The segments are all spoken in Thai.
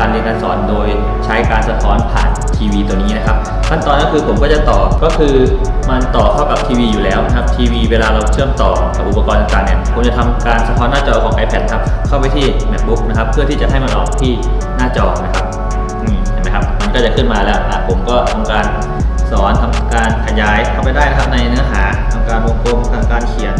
การเรียนการสอนโดยใช้การสะท้อนผ่านทีวีตัวนี้นะครับ ขั้นตอนก็คือผมก็จะต่อก็คือมันต่อเข้ากับทีวีอยู่แล้วนะครับทีวีเวลาเราเชื่อมต่อกับอุปกรณ์ต่างๆเนี่ยผมจะทำการสะท้อนหน้าจอของ iPad ครับเข้าไปที่ MacBook นะครับเพื่อที่จะให้มันออกที่หน้าจอนะครับนี่เห็นไหมครับมันก็จะขึ้นมาแล้วผมก็ทำการสอนทำการขยายเข้าไปได้นะครับในเนื้อหาทำการวงกลมทำการเขียน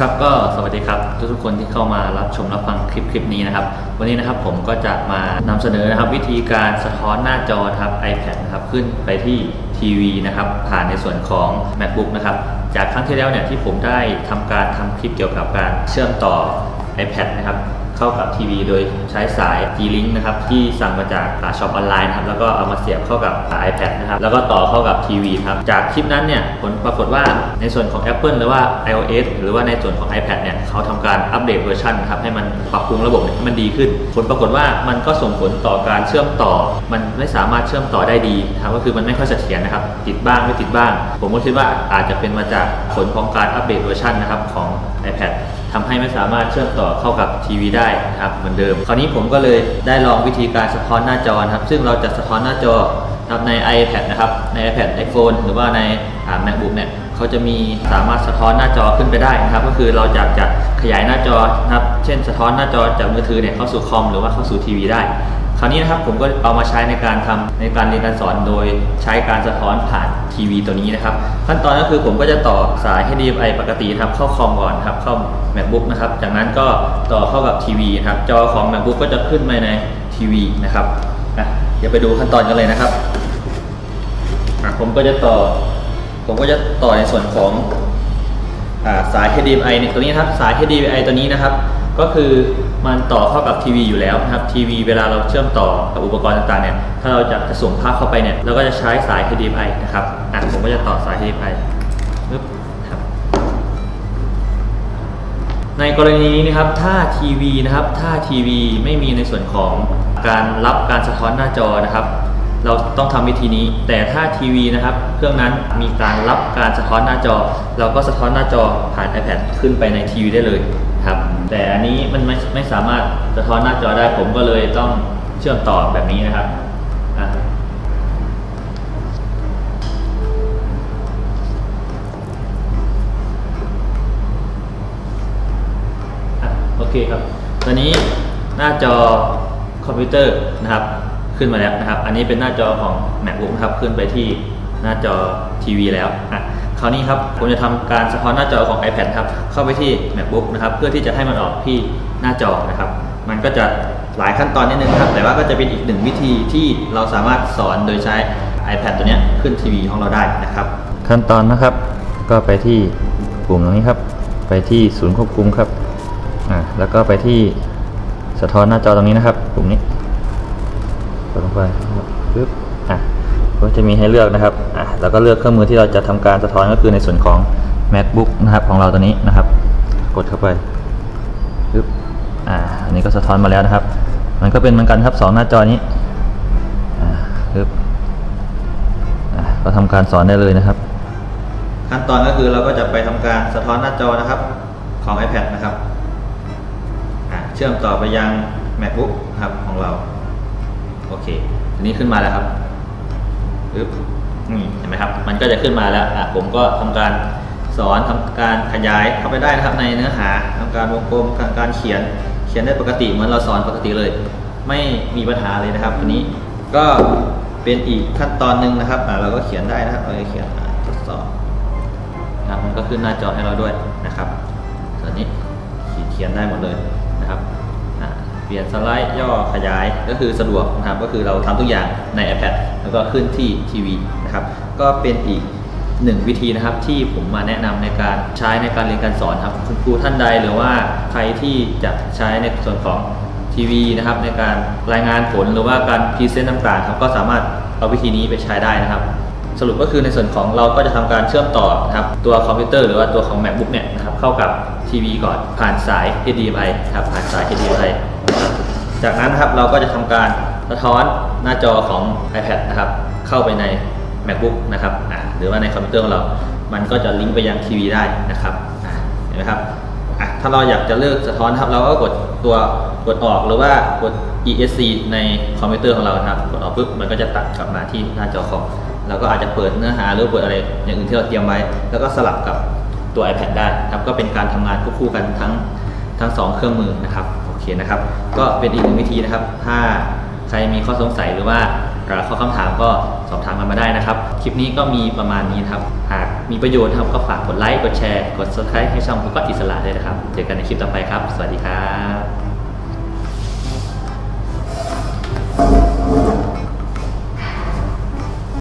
ครับก็สวัสดีครับทุกทุกคนที่เข้ามารับชมรับฟังคลิปคลิปนี้นะครับ วันนี้นะครับผมก็จะมานำเสนอนะครับ วิธีการสะท้อนหน้าจอครับ iPad นะครับขึ้นไปที่ทีวีนะครับ ผ่านในส่วนของ MacBook นะครับ จากครั้งที่แล้วเนี่ยที่ผมได้ทำการทำคลิปเกี่ยวกับการเชื่อมต่อ iPad นะครับ เข้ากับทีวีโดยใช้สาย G-Link นะครับที่สั่งมาจากช็อปออนไลน์นะครับแล้วก็เอามาเสียบเข้ากับ iPad นะครับแล้วก็ต่อเข้ากับทีวีครับจากคลิปนั้นเนี่ยผลปรากฏว่าในส่วนของ Apple หรือว่า iOS หรือว่าในส่วนของ iPad เนี่ยเขาทำการอัปเดตเวอร์ชันครับให้มันปรับปรุงระบบเนี่ยให้มันดีขึ้น ผลปรากฏว่ามันก็ส่งผลต่อการเชื่อมต่อ มันไม่สามารถเชื่อมต่อได้ดีครับก็คือมันไม่ค่อยเสถียรนะครับติดบ้างไม่ติดบ้าง ผมก็คิดว่าอาจจะเป็นมาจากผลของการอัปเดตเวอร์ชันนะครับของ iPad ทำให้ไม่สามารถเชื่อมต่อเข้ากับทีวีได้นะครับเหมือนเดิม คราวนี้ผมก็เลยได้ลองวิธีการสะท้อนหน้าจอนะครับซึ่งเราจะสะท้อนหน้าจอนะครับใน iPad นะครับใน iPad iPhone หรือว่าใน MacBook เนี่ยเขาจะมีสามารถสะท้อนหน้าจอขึ้นไปได้นะครับ ก็คือเราอยากจะขยายหน้าจอนะครับเช่นสะท้อนหน้าจอจากมือถือเนี่ยเข้าสู่คอมหรือว่าเข้าสู่ทีวีได้ คราวนี้นะครับผมก็เอามาใช้ในการทำในการเรียนการสอนโดยใช้การสะท้อนผ่านทีวีตัวนี้นะครับ ขั้นตอนก็คือผมก็จะต่อสาย HDMI ปกตินะครับเข้าคอมก่อนครับเข้า MacBook นะครับ จากนั้นก็ต่อเข้ากับทีวีครับจอของ MacBook ก็จะขึ้นมาในทีวีนะครับอะเดี๋ยวไปดูขั้นตอนกันเลยนะครับผมก็จะต่อ ผมก็จะต่อในส่วนของอสาย HDMI เนี่ยตัวนี้นครับสาย HDMI ตัวนี้นะครับ ก็คือมันต่อเข้ากับทีวีอยู่แล้วนะครับทีวีเวลาเราเชื่อมต่อกับอุปกรณ์ต่างๆเนี่ยถ้าเราจะจะส่งภาพเข้าไปเนี่ยเราก็จะใช้สาย HDMI นะครับอะผมก็จะต่อสาย HDMI ปึ๊บครับในกรณีนี้นะครับถ้าทีวีนะครับถ้าทีวีไม่มีในส่วนของการรับการสะท้อนหน้าจอนะครับเราต้องทำวิธีนี้ แต่ถ้าทีวีนะครับ เครื่องนั้นมีการรับการสะท้อนหน้าจอ เราก็สะท้อนหน้าจอผ่าน iPad ขึ้นไปในทีวีได้เลยครับ แต่อันนี้มันไม่ไม่สามารถสะท้อนหน้าจอได้ผมก็เลยต้องเชื่อมต่อแบบนี้นะครับอะโอเคครับ ตอนนี้หน้าจอคอมพิวเตอร์นะครับขึ้นมาแล้วนะครับ อันนี้เป็นหน้าจอของ MacBook นะครับขึ้นไปที่หน้าจอทีวีแล้วอะ ราวนี้ครับผมจะทำการสะท้อนหน้าจอของ iPad ครับเข้าไปที่ MacBook นะครับเพื่อที่จะให้มันออกที่หน้าจอนะครับ มันก็จะหลายขั้นตอนนิดนึงครับแต่ว่าก็จะเป็นอีกหนึ่งวิธีที่เราสามารถสอนโดยใช้ iPad ตัวนี้ขึ้นทีวีของเราได้นะครับ ขั้นตอนนะครับก็ไปที่ปุ่มตรงนี้ครับ ไปที่ศูนย์ควบคุมครับอ่าแล้วก็ไปที่สะท้อนหน้าจอตรงนี้นะครับ ปุ่มนี้กดลงไปปึ๊บอะ ก็จะมีให้เลือกนะครับอะแล้วก็เลือกเครื่องมือที่เราจะทำการสะท้อนก็คือในส่วนของ macbook นะครับของเราตัวนี้นะครับ กดเข้าไปปึ๊บอ่าอันนี้ก็สะท้อนมาแล้วนะครับ มันก็เป็นเหมือนกันครับสองหน้าจอนี้อ่าปึ๊บอะก็ทำการสอนได้เลยนะครับ ขั้นตอนก็คือเราก็จะไปทำการสะท้อนหน้าจอนะครับของ iPad นะครับเชื่อมต่อไปยัง macbook ครับของเรา โอเคทีนี้ขึ้นมาแล้วครับ ปึ๊บนี่เห็นไหมครับ มันก็จะขึ้นมาแล้วอะผมก็ทำการสอนทำการขยายเข้าไปได้นะครับในเนื้อหาทำการวงกลมทำการเขียนเขียนได้ปกติเหมือนเราสอนปกติเลย ไม่มีปัญหาเลยนะครับทีนี้ก็เป็นอีกขั้นตอนหนึ่งนะครับอะเราก็เขียนได้นะครับเราเขียนทดสอบนะครับมันก็ขึ้นหน้าจอให้เราด้วยนะครับส่วนนี้เขียนได้หมดเลย ลี่ยนสไลด์ย่อขยายก็คือสะดวกนะครับก็คือเราทำทุกอย่างใน iPad แล้วก็ขึ้นที่ทีวีนะครับก็เป็นอีกหนึ่งวิธีนะครับที่ผมมาแนะนำในการใช้ในการเรียนการสอนครับคุณครูท่านใดหรือว่าใครที่จะใช้ในส่วนของทีวีนะครับในการรายงานผลหรือว่าการพรีเซนต์ต่างๆครับก็สามารถเอาวิธีนี้ไปใช้ได้นะครับ สรุปก็คือในส่วนของเราก็จะทำการเชื่อมต่อนะครับตัวคอมพิวเตอร์หรือว่าตัวของ macbook เนี่ยนะครับเข้ากับทีวีก่อนผ่านสาย HDMI ครับผ่านสาย HDMI จากนั้นนะครับเราก็จะทำการสะท้อนหน้าจอของ iPad นะครับเข้าไปใน MacBook นะครับหรือว่าในคอมพิวเตอร์ของเรา มันก็จะลิงก์ไปยังทีวีได้นะครับเห็นไหมครับถ้าเราอยากจะเลิกสะท้อนครับเราก็กดตัวกดออกหรือว่ากด ESC ในคอมพิวเตอร์ของเราครับกดออกปุ๊บมันก็จะตัดกลับมาที่หน้าจอคอมเราก็อาจจะเปิดเนื้อหาหรือเปิดอะไรอย่างอื่นที่เราเตรียมไว้ แล้วก็สลับกับตัว iPad ได้ครับก็เป็นการทำงานควบคู่กันทั้งทั้งสองเครื่องมือนะครับ โอเคนะครับ ก็เป็นอีกหนึ่งวิธีนะครับ ถ้าใครมีข้อสงสัยหรือว่าเอ่อข้อคำถามก็สอบถามกันมาได้นะครับ คลิปนี้ก็มีประมาณนี้นะครับ หากมีประโยชน์นะครับก็ฝากกดไลค์ กดแชร์ กด subscribe ให้ช่องพุกอิสระเลยนะครับ เจอกันในคลิปต่อไปครับ สวัสดีครับ